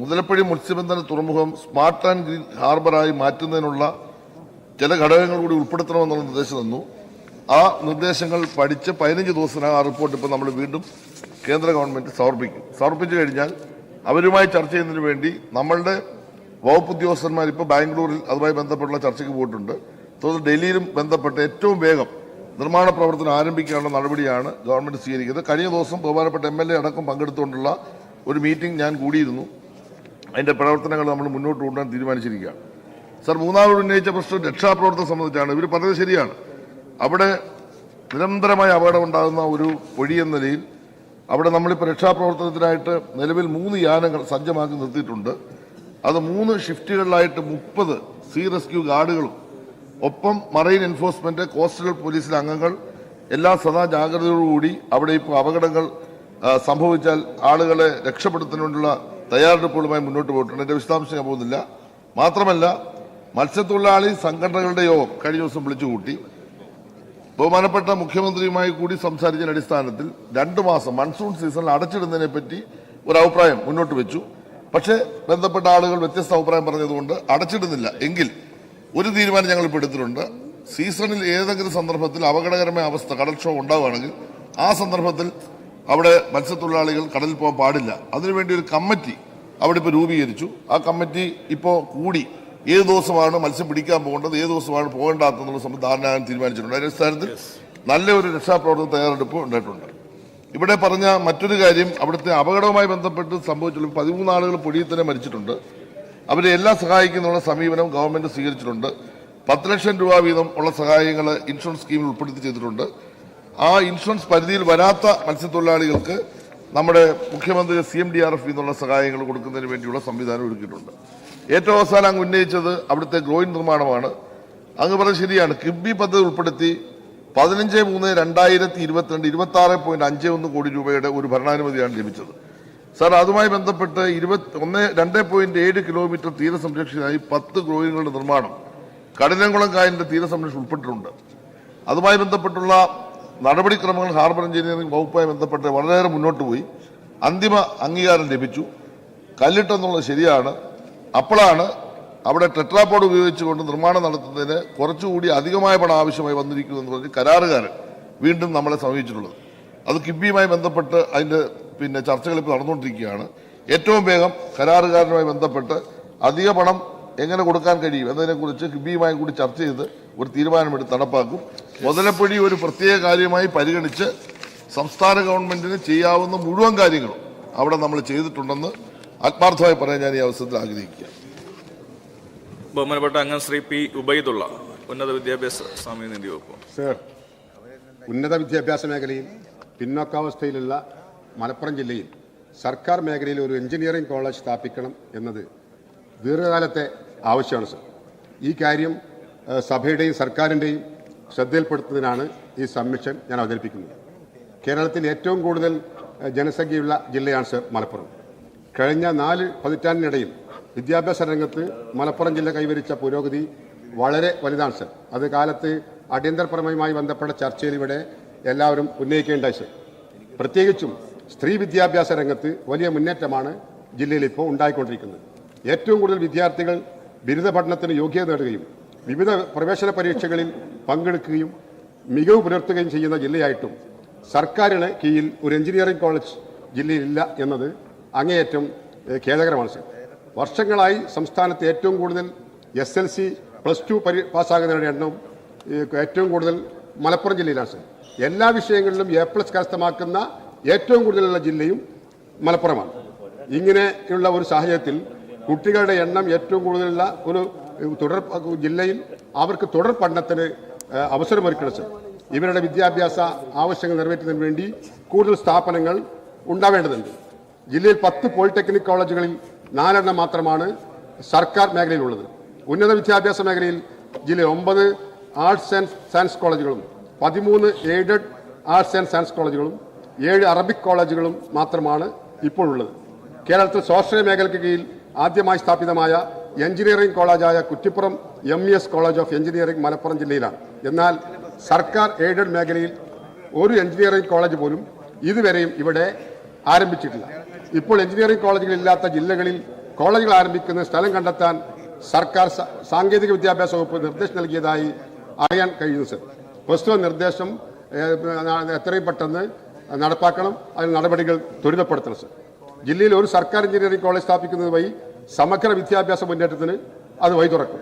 മുതലപ്പഴി മത്സ്യബന്ധന തുറമുഖം സ്മാർട്ട് ആൻഡ് ഗ്രീൻ ഹാർബറായി മാറ്റുന്നതിനുള്ള ചില ഘടകങ്ങൾ കൂടി ഉൾപ്പെടുത്തണമെന്നുള്ള നിർദ്ദേശം തന്നു. ആ നിർദ്ദേശങ്ങൾ പഠിച്ച് പതിനഞ്ച് ദിവസത്തിനകം ആ റിപ്പോർട്ട് ഇപ്പോൾ നമ്മൾ വീണ്ടും കേന്ദ്ര ഗവൺമെന്റ് സമർപ്പിക്കും. സമർപ്പിച്ചു കഴിഞ്ഞാൽ അവരുമായി ചർച്ച ചെയ്യുന്നതിന് വേണ്ടി നമ്മളുടെ വകുപ്പ് ഉദ്യോഗസ്ഥന്മാർ ഇപ്പോൾ ബാംഗ്ലൂരിൽ അതുമായി ബന്ധപ്പെട്ടുള്ള ചർച്ചയ്ക്ക് പോയിട്ടുണ്ട്. തുടർന്ന് ഡൽഹിയിലും ബന്ധപ്പെട്ട് ഏറ്റവും വേഗം നിർമ്മാണ പ്രവർത്തനം ആരംഭിക്കാനുള്ള നടപടിയാണ് ഗവൺമെന്റ് സ്വീകരിക്കുന്നത്. കഴിഞ്ഞ ദിവസം ബഹുമാനപ്പെട്ട എം എൽ എ അടക്കം പങ്കെടുത്തുകൊണ്ടുള്ള ഒരു മീറ്റിംഗ് ഞാൻ കൂടിയിരുന്നു. അതിന്റെ പ്രവർത്തനങ്ങൾ നമ്മൾ മുന്നോട്ട് കൊണ്ടുവരാൻ തീരുമാനിച്ചിരിക്കുകയാണ്. സർ മൂന്നാമത് ഉന്നയിച്ച പ്രശ്നം രക്ഷാപ്രവർത്തനം സംബന്ധിച്ചാണ്. ഇവർ പറഞ്ഞത് ശരിയാണ്. അവിടെ നിരന്തരമായ അപകടം ഉണ്ടാകുന്ന ഒരു പൊഴി എന്ന നിലയിൽ അവിടെ നമ്മളിപ്പോൾ രക്ഷാപ്രവർത്തനത്തിനായിട്ട് നിലവിൽ മൂന്ന് യാനങ്ങൾ സജ്ജമാക്കി നിർത്തിയിട്ടുണ്ട്. അത് മൂന്ന് ഷിഫ്റ്റുകളിലായിട്ട് മുപ്പത് സീ റെസ്ക്യൂ ഗാർഡുകളും ഒപ്പം മറൈൻ എൻഫോഴ്സ്മെന്റ് കോസ്റ്റൽ പോലീസിലെ അംഗങ്ങൾ എല്ലാ സദാ ജാഗ്രതയോടുകൂടി അവിടെ ഇപ്പോൾ അപകടങ്ങൾ സംഭവിച്ചാൽ ആളുകളെ രക്ഷപ്പെടുത്തുന്നതിനുള്ള തയ്യാറെടുപ്പുകളുമായി മുന്നോട്ട് പോയിട്ടുണ്ട്. എന്റെ വിശദാംശം പോകുന്നില്ല. മാത്രമല്ല മത്സ്യത്തൊഴിലാളി സംഘടനകളുടെ യോഗം കഴിഞ്ഞ ദിവസം വിളിച്ചുകൂട്ടി. ബഹുമാനപ്പെട്ട മുഖ്യമന്ത്രിയുമായി കൂടി സംസാരിച്ചതിന്റെ അടിസ്ഥാനത്തിൽ രണ്ട് മാസം മൺസൂൺ സീസണിൽ അടച്ചിടുന്നതിനെ പറ്റി ഒരു അഭിപ്രായം മുന്നോട്ട് വെച്ചു. പക്ഷേ ബന്ധപ്പെട്ട ആളുകൾ വ്യത്യസ്ത അഭിപ്രായം പറഞ്ഞതുകൊണ്ട് അടച്ചിടുന്നില്ല. എങ്കിൽ ഒരു തീരുമാനം ഞങ്ങൾ ഇപ്പോൾ എടുത്തിട്ടുണ്ട്. സീസണിൽ ഏതെങ്കിലും സന്ദർഭത്തിൽ അപകടകരമായ അവസ്ഥ കടൽക്ഷോഭം ഉണ്ടാവുകയാണെങ്കിൽ ആ സന്ദർഭത്തിൽ അവിടെ മത്സ്യത്തൊഴിലാളികൾ കടലിൽ പോകാൻ പാടില്ല. അതിനുവേണ്ടി ഒരു കമ്മിറ്റി അവിടെ ഇപ്പോൾ രൂപീകരിച്ചു. ആ കമ്മിറ്റി ഇപ്പോൾ കൂടി ഏത് ദിവസമാണ് മത്സ്യം പിടിക്കാൻ പോകേണ്ടത് ഏത് ദിവസമാണ് പോകേണ്ടാത്തെന്നുള്ള സംബന്ധം ധാരണയാകാൻ തീരുമാനിച്ചിട്ടുണ്ട്. അതിന്റെ അടിസ്ഥാനത്തിൽ നല്ലൊരു രക്ഷാപ്രവർത്തന തയ്യാറെടുപ്പ് ഉണ്ടായിട്ടുണ്ട്. ഇവിടെ പറഞ്ഞ മറ്റൊരു കാര്യം അവിടുത്തെ അപകടവുമായി ബന്ധപ്പെട്ട് സംഭവിച്ചുള്ള പതിമൂന്ന് ആളുകൾ പൊടിയിൽ തന്നെ മരിച്ചിട്ടുണ്ട്. അവരെ എല്ലാം സഹായിക്കുന്നുള്ള സമീപനം ഗവൺമെന്റ് സ്വീകരിച്ചിട്ടുണ്ട്. പത്ത് ലക്ഷം രൂപ വീതം ഉള്ള സഹായങ്ങൾ ഇൻഷുറൻസ് സ്കീമിൽ ഉൾപ്പെടുത്തി ചെയ്തിട്ടുണ്ട്. ആ ഇൻഷുറൻസ് പരിധിയിൽ വരാത്ത മത്സ്യത്തൊഴിലാളികൾക്ക് നമ്മുടെ മുഖ്യമന്ത്രി C M D R F എന്നുള്ള സഹായങ്ങൾ കൊടുക്കുന്നതിന് വേണ്ടിയുള്ള സംവിധാനം ഒരുക്കിയിട്ടുണ്ട്. ഏറ്റവും അവസാനം അങ്ങ് ഉന്നയിച്ചത് അവിടുത്തെ ഗ്രോയിൻ നിർമ്മാണമാണ്. അങ്ങ് പറഞ്ഞത് ശരിയാണ്. കിബി പദ്ധതി ഉൾപ്പെടുത്തി പതിനഞ്ച് മൂന്ന് രണ്ടായിരത്തി ഇരുപത്തിരണ്ട് ഇരുപത്തി ആറ് പോയിന്റ് അഞ്ച് ഒന്ന് കോടി രൂപയുടെ ഒരു ഭരണാനുമതിയാണ് ലഭിച്ചത്. സാർ അതുമായി ബന്ധപ്പെട്ട് ഇരുപത്തി ഒന്ന് രണ്ട് പോയിന്റ് ഏഴ് കിലോമീറ്റർ തീരസംരക്ഷണയായി പത്ത് ഗ്രോയിനുകളുടെ നിർമ്മാണം കഠിനംകുളം കായലിന്റെ തീരസംരക്ഷണം ഉൾപ്പെട്ടിട്ടുണ്ട്. അതുമായി ബന്ധപ്പെട്ടുള്ള നടപടിക്രമങ്ങൾ ഹാർബർ എഞ്ചിനീയറിംഗ് വകുപ്പുമായി ബന്ധപ്പെട്ട് വളരെയേറെ മുന്നോട്ട് പോയി. അന്തിമ അംഗീകാരം ലഭിച്ചു. കല്ലിട്ടെന്നുള്ളത് ശരിയാണ്. അപ്പോഴാണ് അവിടെ ടെട്രാപോഡ് ഉപയോഗിച്ചുകൊണ്ട് നിർമ്മാണം നടത്തുന്നതിന് കുറച്ചുകൂടി അധികമായ പണം ആവശ്യമായി വന്നിരിക്കുന്നു എന്ന് പറഞ്ഞ് കരാറുകാരൻ വീണ്ടും നമ്മളെ സമീപിച്ചിട്ടുള്ളത്. അത് കിബിയുമായി ബന്ധപ്പെട്ട് അതിന്റെ ചർച്ചകൾ ഇപ്പോൾ നടന്നുകൊണ്ടിരിക്കുകയാണ്. ഏറ്റവും വേഗം കരാറുകാരനുമായി ബന്ധപ്പെട്ട് അധിക പണം എങ്ങനെ കൊടുക്കാൻ കഴിയും എന്നതിനെക്കുറിച്ച് കിബിയുമായി കൂടി ചർച്ച ചെയ്ത് ഒരു തീരുമാനമെടുത്ത് നടപ്പാക്കും. മുതലപ്പൊഴി ഒരു പ്രത്യേക കാര്യമായി പരിഗണിച്ച് സംസ്ഥാന ഗവൺമെന്റിന് ചെയ്യാവുന്ന മുഴുവൻ കാര്യങ്ങളും അവിടെ നമ്മൾ ചെയ്തിട്ടുണ്ടെന്ന് ആത്മാർത്ഥമായി പറയാൻ ഞാൻ ഈ അവസരത്തിൽ ആഗ്രഹിക്കുക ബഹുമാനപ്പെട്ട അംഗം ശ്രീ പി ഉബൈദുള്ള ഉന്നത വിദ്യാഭ്യാസ സാമൂഹ്യനീതി വകുപ്പ്. സർ ഉന്നത വിദ്യാഭ്യാസ മേഖലയിൽ പിന്നോക്കാവസ്ഥയിലുള്ള മലപ്പുറം ജില്ലയിൽ സർക്കാർ മേഖലയിൽ ഒരു എഞ്ചിനീയറിംഗ് കോളേജ് സ്ഥാപിക്കണം എന്നത് ദീർഘകാലത്തെ ആവശ്യമാണ് സർ. ഈ കാര്യം സഭയുടെയും സർക്കാരിന്റെയും ശ്രദ്ധയിൽപ്പെടുത്തുന്നതിനാണ് ഈ സബ്മിഷൻ ഞാൻ അവതരിപ്പിക്കുന്നത്. കേരളത്തിൽ ഏറ്റവും കൂടുതൽ ജനസംഖ്യയുള്ള ജില്ലയാണ് സർ മലപ്പുറം. കഴിഞ്ഞ നാല് പതിറ്റാണ്ടിനിടയിൽ വിദ്യാഭ്യാസ രംഗത്ത് മലപ്പുറം ജില്ല കൈവരിച്ച പുരോഗതി വളരെ വലുതാണ് സർ. അത് കാലത്ത് അടിയന്തരപരമായി ബന്ധപ്പെട്ട ചർച്ചയിൽ ഇവിടെ എല്ലാവരും ഉന്നയിക്കേണ്ടായി സർ. പ്രത്യേകിച്ചും സ്ത്രീ വിദ്യാഭ്യാസ രംഗത്ത് വലിയ മുന്നേറ്റമാണ് ജില്ലയിൽ ഇപ്പോൾ ഉണ്ടായിക്കൊണ്ടിരിക്കുന്നത്. ഏറ്റവും കൂടുതൽ വിദ്യാർത്ഥികൾ ബിരുദ പഠനത്തിന് യോഗ്യത നേടുകയും വിവിധ പ്രവേശന പരീക്ഷകളിൽ പങ്കെടുക്കുകയും മികവ് പുലർത്തുകയും ചെയ്യുന്ന ജില്ലയായിട്ടും സർക്കാരിന് കീഴിൽ ഒരു എഞ്ചിനീയറിംഗ് കോളേജ് ജില്ലയിലില്ല എന്നത് അങ്ങേയറ്റം ഖേദകരമാണ് വർഷങ്ങളായി സംസ്ഥാനത്ത് ഏറ്റവും കൂടുതൽ S L C plus two പരി പാസ്സാകുന്നവരുടെ എണ്ണം ഏറ്റവും കൂടുതൽ മലപ്പുറം ജില്ലയിലാണ് സർ. എല്ലാ വിഷയങ്ങളിലും എ പ്ലസ് കരസ്ഥമാക്കുന്ന ഏറ്റവും കൂടുതലുള്ള ജില്ലയും മലപ്പുറമാണ്. ഇങ്ങനെയുള്ള ഒരു സാഹചര്യത്തിൽ കുട്ടികളുടെ എണ്ണം ഏറ്റവും കൂടുതലുള്ള ഒരു തുടർ ജില്ലയിൽ അവർക്ക് തുടർ പഠനത്തിന് അവസരമൊരുക്കിടച്ച് ഇവരുടെ വിദ്യാഭ്യാസ ആവശ്യങ്ങൾ നിറവേറ്റുന്നതിന് വേണ്ടി കൂടുതൽ സ്ഥാപനങ്ങൾ ഉണ്ടാവേണ്ടതുണ്ട്. ജില്ലയിൽ പത്ത് പോളിടെക്നിക് കോളേജുകളിൽ നാലെണ്ണം മാത്രമാണ് സർക്കാർ മേഖലയിലുള്ളത്. ഉന്നത വിദ്യാഭ്യാസ മേഖലയിൽ ജില്ലയിൽ ഒമ്പത് ആർട്സ് ആൻഡ് സയൻസ് കോളേജുകളും പതിമൂന്ന് എയ്ഡഡ് ആർട്സ് ആൻഡ് സയൻസ് കോളേജുകളും ഏഴ് അറബിക് കോളേജുകളും മാത്രമാണ് ഇപ്പോഴുള്ളത്. കേരളത്തിൽ സ്വാശ്രയ മേഖലയ്ക്ക് കീഴിൽ ആദ്യമായി സ്ഥാപിതമായ engineering കോളേജായ Kuttippuram M E S college of engineering Malappuram ജില്ലയിലാണ്. എന്നാൽ സർക്കാർ എയ്ഡഡ് മേഖലയിൽ ഒരു എഞ്ചിനീയറിംഗ് കോളേജ് പോലും ഇതുവരെയും ഇവിടെ ആരംഭിച്ചിട്ടില്ല. ഇപ്പോൾ എഞ്ചിനീയറിംഗ് കോളേജുകൾ ഇല്ലാത്ത ജില്ലകളിൽ കോളേജുകൾ ആരംഭിക്കുന്ന സ്ഥലം കണ്ടെത്താൻ സർക്കാർ സാങ്കേതിക വിദ്യാഭ്യാസ വകുപ്പ് നിർദ്ദേശം നൽകിയതായി അറിയാൻ കഴിയുന്നു സർ. പ്രസ്തുത നിർദ്ദേശം എത്രയും പെട്ടെന്ന് നടപ്പാക്കണം. അതിന് നടപടികൾ ത്വരിതപ്പെടുത്തണം ജില്ലയിൽ ഒരു സർക്കാർ എഞ്ചിനീയറിംഗ് കോളേജ് സ്ഥാപിക്കുന്നത് വഴി സമഗ്ര വിദ്യാഭ്യാസ മുന്നേറ്റത്തിന് അത് വഴി തുറക്കും.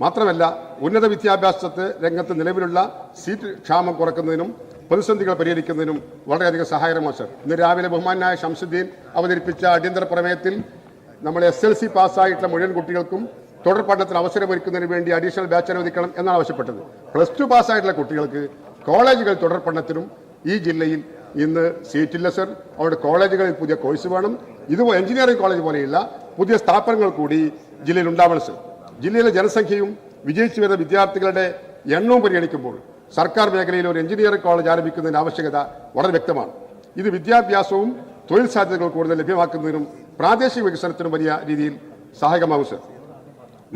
മാത്രമല്ല ഉന്നത വിദ്യാഭ്യാസത്തെ രംഗത്ത് നിലവിലുള്ള സീറ്റ് ക്ഷാമം കുറക്കുന്നതിനും പ്രതിസന്ധികൾ പരിഹരിക്കുന്നതിനും വളരെയധികം സഹായകരമാണ് സർ. ഇന്ന് രാവിലെ ബഹുമാനായ ഷംസുദ്ദീൻ അവതരിപ്പിച്ച അടിയന്തര പ്രമേയത്തിൽ നമ്മൾ എസ് എൽ സി പാസ്സായിട്ടുള്ള മുഴുവൻ കുട്ടികൾക്കും തുടർ പഠനത്തിന് അവസരമൊരുക്കുന്നതിന് വേണ്ടി അഡീഷണൽ ബാച്ച് അനുവദിക്കണം എന്നാണ് ആവശ്യപ്പെട്ടത്. പ്ലസ് ടു പാസ്സായിട്ടുള്ള കുട്ടികൾക്ക് കോളേജുകൾ തുടർ പഠനത്തിനും ഈ ജില്ലയിൽ ഇന്ന് സീറ്റില്ല സർ അവിടെ കോളേജുകളിൽ പുതിയ കോഴ്സ് വേണം. ഇതുപോലെ എഞ്ചിനീയറിംഗ് കോളേജ് പോലെയുള്ള പുതിയ സ്ഥാപനങ്ങൾ കൂടി ജില്ലയിൽ ഉണ്ടാവണം സർ ജില്ലയിലെ ജനസംഖ്യയും വിജയിച്ചു വരുന്ന വിദ്യാർത്ഥികളുടെ എണ്ണവും പരിഗണിക്കുമ്പോൾ സർക്കാർ മേഖലയിൽ ഒരു എഞ്ചിനീയറിംഗ് കോളേജ് ആരംഭിക്കുന്നതിന് ആവശ്യകത വളരെ വ്യക്തമാണ്. ഇത് വിദ്യാഭ്യാസവും തൊഴിൽ സാധ്യതകൾ കൂടുതൽ ലഭ്യമാക്കുന്നതിനും പ്രാദേശിക വികസനത്തിനും വലിയ രീതിയിൽ സഹായകമാകും സർ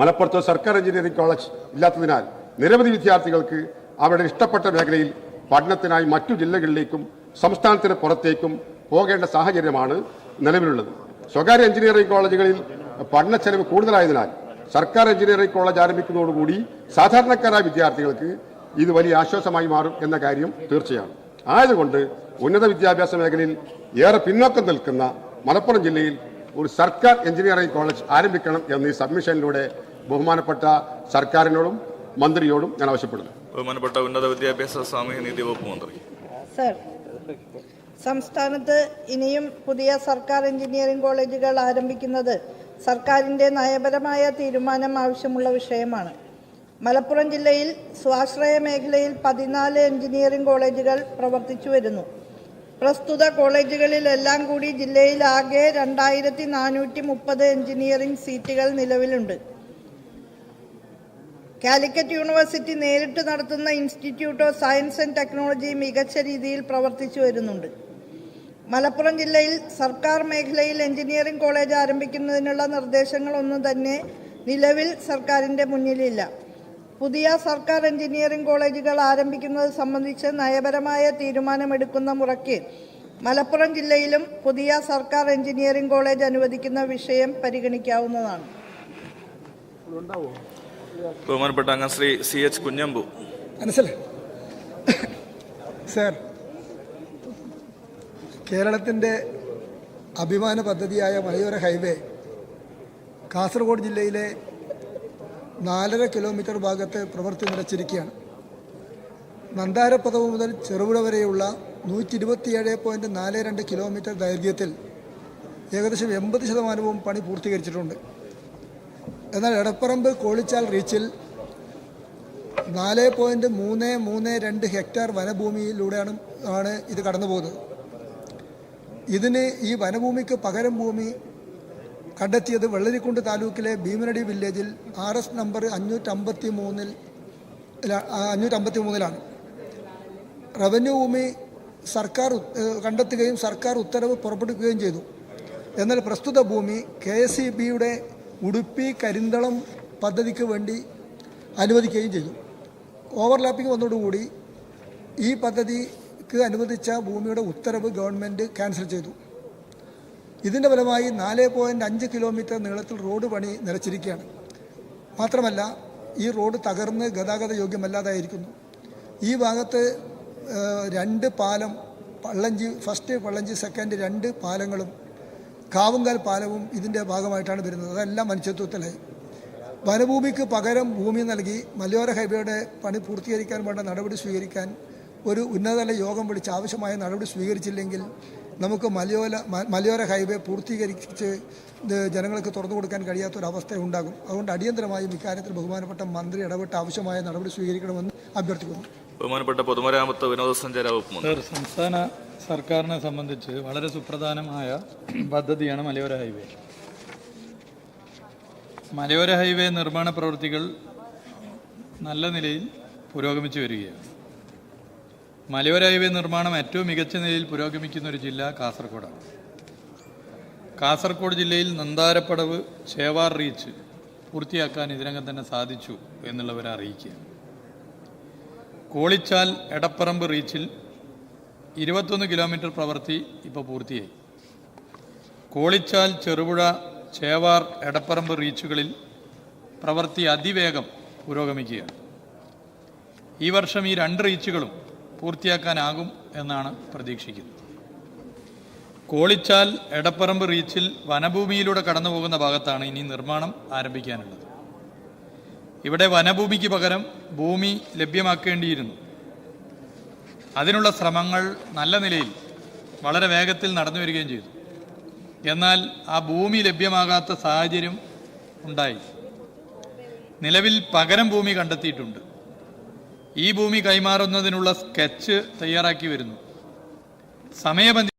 മലപ്പുറത്ത് സർക്കാർ എഞ്ചിനീയറിംഗ് കോളേജ് ഇല്ലാത്തതിനാൽ നിരവധി വിദ്യാർത്ഥികൾക്ക് അവരുടെ ഇഷ്ടപ്പെട്ട മേഖലയിൽ പഠനത്തിനായി മറ്റു ജില്ലകളിലേക്കും സംസ്ഥാനത്തിന് പുറത്തേക്കും പോകേണ്ട സാഹചര്യമാണ് നിലവിലുള്ളത്. സ്വകാര്യ എഞ്ചിനീയറിംഗ് കോളേജുകളിൽ പഠന ചെലവ് കൂടുതലായതിനാൽ സർക്കാർ എഞ്ചിനീയറിംഗ് കോളേജ് ആരംഭിക്കുന്നതോടുകൂടി സാധാരണക്കാരായ വിദ്യാർത്ഥികൾക്ക് ഇത് വലിയ ആശ്വാസമായി മാറും എന്ന കാര്യം തീർച്ചയാണ്. ആയതുകൊണ്ട് ഉന്നത വിദ്യാഭ്യാസ മേഖലയിൽ ഏറെ പിന്നോക്കം നിൽക്കുന്ന മലപ്പുറം ജില്ലയിൽ ഒരു സർക്കാർ എഞ്ചിനീയറിംഗ് കോളേജ് ആരംഭിക്കണം എന്ന് ഈ സബ്മിഷനിലൂടെ ബഹുമാനപ്പെട്ട സർക്കാരിനോടും മന്ത്രിയോടും ഞാൻ ആവശ്യപ്പെടുന്നു. ബഹുമാനപ്പെട്ട ഉന്നത വിദ്യാഭ്യാസ സാമൂഹ്യ നീതി വകുപ്പ് മന്ത്രി. സർ സംസ്ഥാനത്ത് ഇനിയും പുതിയ സർക്കാർ എഞ്ചിനീയറിംഗ് കോളേജുകൾ ആരംഭിക്കുന്നത് സർക്കാരിന്റെ നയപരമായ തീരുമാനം ആവശ്യമുള്ള വിഷയമാണ്. മലപ്പുറം ജില്ലയിൽ സ്വാശ്രയ മേഖലയിൽ പതിനാല് എഞ്ചിനീയറിംഗ് കോളേജുകൾ പ്രവർത്തിച്ചു വരുന്നു. പ്രസ്തുത കോളേജുകളിലെല്ലാം കൂടി ജില്ലയിൽ ആകെ രണ്ടായിരത്തി നാനൂറ്റി മുപ്പത് എഞ്ചിനീയറിംഗ് സീറ്റുകൾ നിലവിലുണ്ട്. കാലിക്കറ്റ് യൂണിവേഴ്സിറ്റി നേരിട്ട് നടത്തുന്ന institute of science and technology മികച്ച രീതിയിൽ പ്രവർത്തിച്ചു വരുന്നുണ്ട്. മലപ്പുറം ജില്ലയിൽ സർക്കാർ മേഖലയിൽ എഞ്ചിനീയറിംഗ് കോളേജ് ആരംഭിക്കുന്നതിനുള്ള നിർദ്ദേശങ്ങളൊന്നും തന്നെ നിലവിൽ സർക്കാരിന്റെ മുന്നിലില്ല. പുതിയ സർക്കാർ എഞ്ചിനീയറിംഗ് കോളേജുകൾ ആരംഭിക്കുന്നത് സംബന്ധിച്ച് നയപരമായ തീരുമാനമെടുക്കുന്ന മുറയ്ക്ക് മലപ്പുറം ജില്ലയിലും പുതിയ സർക്കാർ എഞ്ചിനീയറിംഗ് കോളേജ് അനുവദിക്കുന്ന വിഷയം പരിഗണിക്കാവുന്നതാണ്. ബഹുമാനപ്പെട്ട അംഗം Shri C H Kunhambu. Sir കേരളത്തിന്റെ അഭിമാന പദ്ധതിയായ മലയോര ഹൈവേ കാസർഗോഡ് ജില്ലയിലെ നാലര കിലോമീറ്റർ ഭാഗത്ത് പ്രവൃത്തി നിലച്ചിരിക്കുകയാണ് നന്താരപ്പദവ് മുതൽ ചെറുപുഴ വരെയുള്ള നൂറ്റി ഇരുപത്തിയേഴ് പോയിന്റ് നാല് രണ്ട് കിലോമീറ്റർ ദൈർഘ്യത്തിൽ ഏകദേശം എൺപത് ശതമാനവും പണി പൂർത്തീകരിച്ചിട്ടുണ്ട്. എന്നാൽ എടപ്പറമ്പ് കോളിച്ചാൽ റീച്ചിൽ നാല് പോയിന്റ് മൂന്ന് മൂന്ന് രണ്ട് ഹെക്ടാർ വനഭൂമിയിലൂടെയാണ് ആണ് ഇത് കടന്നു പോകുന്നത്. ഇതിന് ഈ വനഭൂമിക്ക് പകരം ഭൂമി കണ്ടെത്തിയത് വെള്ളരിക്കുണ്ട് താലൂക്കിലെ ഭീമനടി വില്ലേജിൽ ആർ എസ് നമ്പർ അഞ്ഞൂറ്റമ്പത്തി മൂന്നിൽ അഞ്ഞൂറ്റമ്പത്തി മൂന്നിലാണ് റവന്യൂ ഭൂമി സർക്കാർ കണ്ടെത്തുകയും സർക്കാർ ഉത്തരവ് പുറപ്പെടുവിക്കുകയും ചെയ്തു. എന്നാൽ പ്രസ്തുത ഭൂമി കെ എസ് ഇ ബിയുടെ ഉടുപ്പി കരിന്തളം പദ്ധതിക്ക് വേണ്ടി അനുവദിക്കുകയും ചെയ്തു. ഓവർലാപ്പിംഗ് വന്നതോടുകൂടി ഈ പദ്ധതിക്ക് അനുവദിച്ച ഭൂമിയുടെ ഉത്തരവ് ഗവൺമെന്റ് ക്യാൻസൽ ചെയ്തു. ഇതിന്റെ ഫലമായി നാല് പോയിന്റ് അഞ്ച് കിലോമീറ്റർ നീളത്തിൽ റോഡ് പണി നിലച്ചിരിക്കുകയാണ്. മാത്രമല്ല ഈ റോഡ് തകർന്ന് ഗതാഗത യോഗ്യമല്ലാതായിരിക്കുന്നു. ഈ ഭാഗത്ത് രണ്ട് പാലം പള്ളഞ്ചി ഫസ്റ്റ് പള്ളഞ്ചി സെക്കൻഡ് രണ്ട് പാലങ്ങളും കാവുങ്കാൽ പാലവും ഇതിന്റെ ഭാഗമായിട്ടാണ് വരുന്നത്. അതെല്ലാം മനുഷ്യത്വത്തിലായി വനഭൂമിക്ക് പകരം ഭൂമി നൽകി മലയോര ഹൈവേയുടെ പണി പൂർത്തീകരിക്കാൻ വേണ്ട നടപടി സ്വീകരിക്കാൻ ഒരു ഉന്നതതല യോഗം വിളിച്ച് ആവശ്യമായ നടപടി സ്വീകരിച്ചില്ലെങ്കിൽ നമുക്ക് മലയോര മ- മലയോര ഹൈവേ പൂർത്തീകരിച്ച് ജനങ്ങൾക്ക് തുറന്നു കൊടുക്കാൻ കഴിയാത്തൊരവസ്ഥ ഉണ്ടാകും. അതുകൊണ്ട് അടിയന്തരമായും ഇക്കാര്യത്തിൽ ബഹുമാനപ്പെട്ട മന്ത്രി ഇടപെട്ട് ആവശ്യമായ നടപടി സ്വീകരിക്കണമെന്ന് അഭ്യർത്ഥിക്കുന്നു. ബഹുമാനപ്പെട്ട പൊതുമരാമത്ത് വിനോദസഞ്ചാര വകുപ്പ് മന്ത്രി. സർ സംസ്ഥാന സർക്കാരിനെ സംബന്ധിച്ച് വളരെ സുപ്രധാനമായ പദ്ധതിയാണ് മലയോര ഹൈവേ. മലയോര ഹൈവേ നിർമ്മാണ പ്രവൃത്തികൾ നല്ല നിലയിൽ പുരോഗമിച്ചു വരികയാണ്. മലയോര ഹൈവേ നിർമ്മാണം ഏറ്റവും മികച്ച നിലയിൽ പുരോഗമിക്കുന്ന ഒരു ജില്ല കാസർഗോഡാണ്. കാസർഗോഡ് ജില്ലയിൽ നന്താരപ്പടവ് ചേവാർ റീച്ച് പൂർത്തിയാക്കാൻ ഇതിനകം തന്നെ സാധിച്ചു എന്നുള്ളവരെ അറിയിക്കുകയാണ്. കോളിച്ചാൽ എടപ്പറമ്പ് റീച്ചിൽ ഇരുപത്തൊന്ന് കിലോമീറ്റർ പ്രവൃത്തി ഇപ്പോൾ പൂർത്തിയായി. കോളിച്ചാൽ ചെറുപുഴ ചേവാർ എടപ്പറമ്പ് റീച്ചുകളിൽ പ്രവൃത്തി അതിവേഗം പുരോഗമിക്കുകയാണ്. ഈ വർഷം ഈ രണ്ട് റീച്ചുകളും പൂർത്തിയാക്കാനാകും എന്നാണ് പ്രതീക്ഷിക്കുന്നത്. കോളിച്ചാൽ എടപ്പറമ്പ് റീച്ചിൽ വനഭൂമിയിലൂടെ കടന്നു പോകുന്ന ഭാഗത്താണ് ഇനി നിർമ്മാണം ആരംഭിക്കാനുള്ളത്. ഇവിടെ വനഭൂമിക്ക് പകരം ഭൂമി ലഭ്യമാക്കേണ്ടിയിരുന്നു. അതിനുള്ള ശ്രമങ്ങൾ നല്ല നിലയിൽ വളരെ വേഗത്തിൽ നടന്നു വരികയും ചെയ്തു. എന്നാൽ ആ ഭൂമി ലഭ്യമാകാത്ത സാഹചര്യം ഉണ്ടായി. നിലവിൽ പകരം ഭൂമി കണ്ടെത്തിയിട്ടുണ്ട്. ഈ ഭൂമി കൈമാറുന്നതിനുള്ള സ്കെച്ച് തയ്യാറാക്കി വരുന്നു. സമയബന്ധി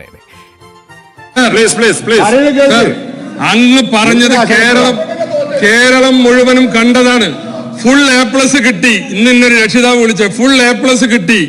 പറയുന്നത് പ്ലീസ് പ്ലീസ് പ്ലീസ് അങ്ങ് പറഞ്ഞത് കേരളം കേരളം മുഴുവനും കണ്ടതാണ്. ഫുൾ എ പ്ലസ് കിട്ടി. ഇന്ന് ഇന്നൊരു രക്ഷിതാവ് വിളിച്ച ഫുൾ എ പ്ലസ് കിട്ടി.